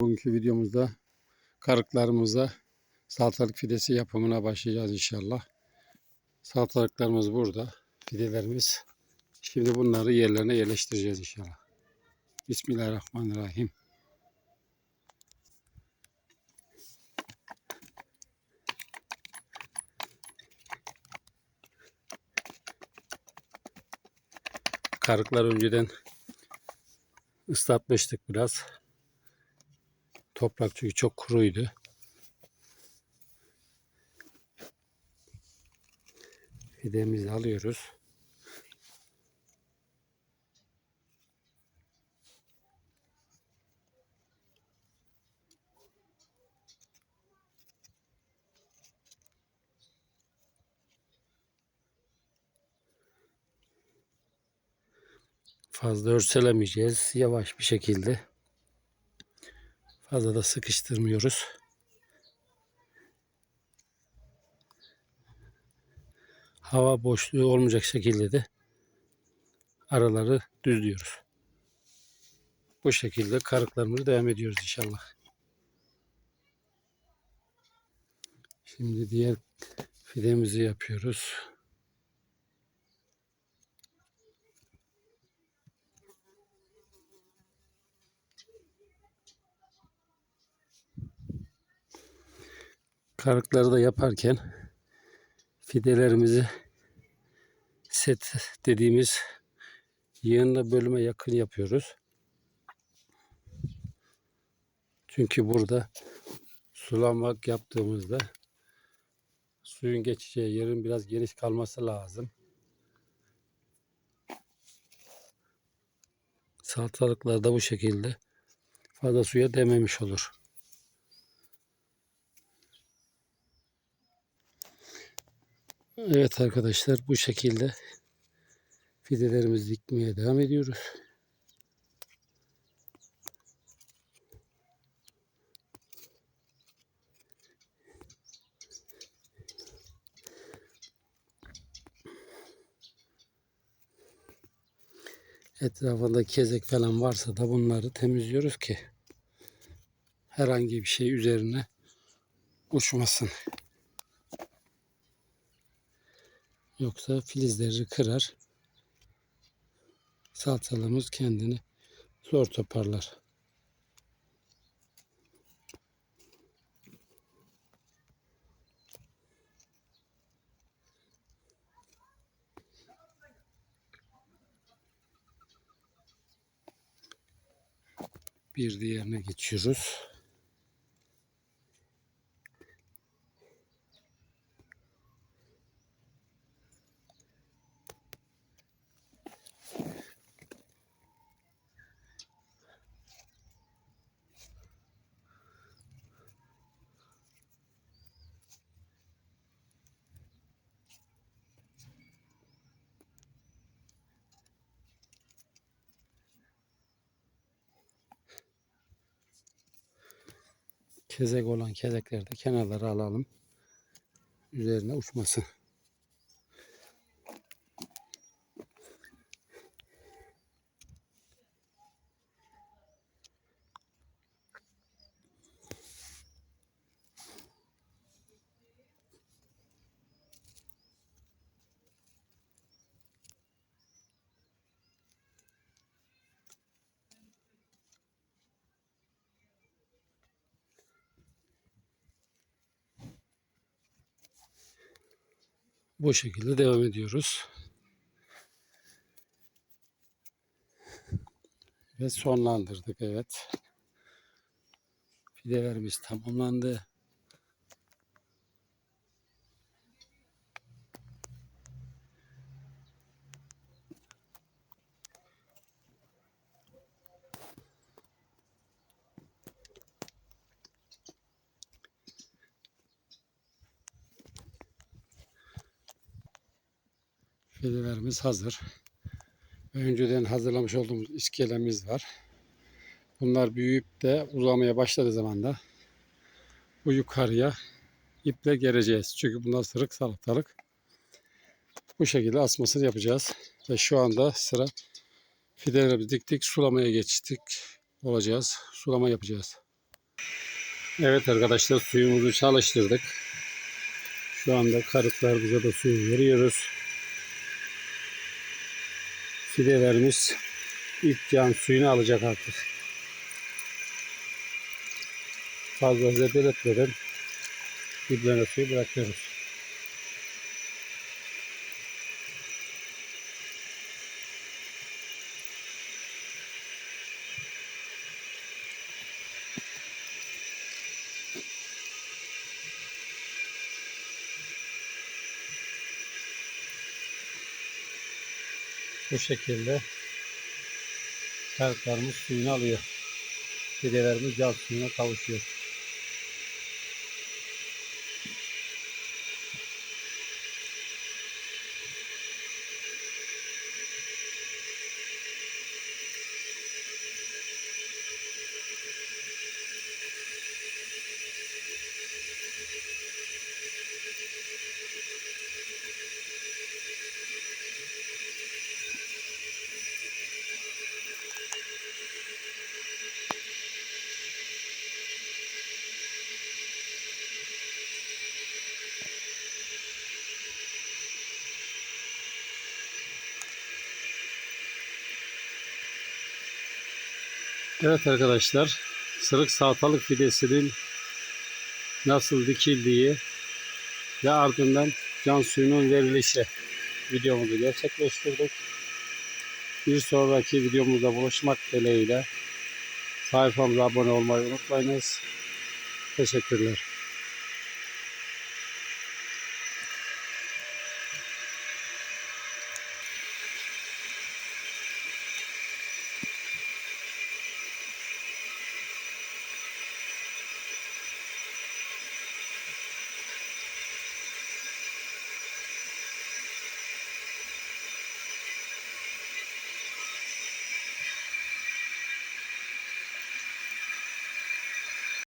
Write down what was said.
Bugünkü videomuzda karıklarımıza salatalık fidesi yapımına başlayacağız inşallah. Salatalıklarımız burada. Fidelerimiz. Şimdi bunları yerlerine yerleştireceğiz inşallah. Bismillahirrahmanirrahim. Karıklar önceden ıslatmıştık biraz. Toprak çünkü çok kuruydu. Fidemizi alıyoruz. Fazla örselemeyeceğiz. Yavaş bir şekilde. Fazla da sıkıştırmıyoruz. Hava boşluğu olmayacak şekilde de araları düzlüyoruz. Bu şekilde karıklarımızı devam ediyoruz inşallah. Şimdi diğer fidemizi yapıyoruz. Karıkları da yaparken fidelerimizi set dediğimiz yığınla bölüme yakın yapıyoruz. Çünkü burada sulamak yaptığımızda suyun geçeceği yerin biraz geniş kalması lazım. Salatalıklar da bu şekilde fazla suya dememiş olur. Evet arkadaşlar bu şekilde fidelerimizi dikmeye devam ediyoruz. Etrafında kezek falan varsa da bunları temizliyoruz ki herhangi bir şey üzerine uçmasın. Yoksa filizleri kırar. Salçalığımız kendini zor toparlar. Bir diğerine geçiyoruz. Kezek olan kezekleri de kenarlara alalım. Üzerine uçmasın. Bu şekilde devam ediyoruz. Ve sonlandırdık evet. Fidelerimiz tamamlandı. Fidelerimiz hazır. Önceden hazırlamış olduğumuz iskelemiz var. Bunlar büyüyüp de uzamaya başladığı zaman da bu yukarıya iple gereceğiz. Çünkü bunlar sırık salatalık. Bu şekilde asmasını yapacağız. Ve şu anda sıra fidelerimizi diktik. Sulamaya geçtik olacağız. Sulama yapacağız. Evet arkadaşlar suyumuzu çalıştırdık. Şu anda karıklarımıza da suyu veriyoruz. Fidelerimiz ilk can suyunu alacak artık. Fazla zedeletmeden diplerine suyu bırakıyoruz. Bu şekilde karıklarımız suyunu alıyor. Fidelerimiz can suyuna kavuşuyor. Evet arkadaşlar, sırık salatalık fidesinin nasıl dikildiği ve ardından can suyunun verilişi videomuzu gerçekleştirdik. Bir sonraki videomuzda buluşmak dileğiyle sayfamıza abone olmayı unutmayınız. Teşekkürler.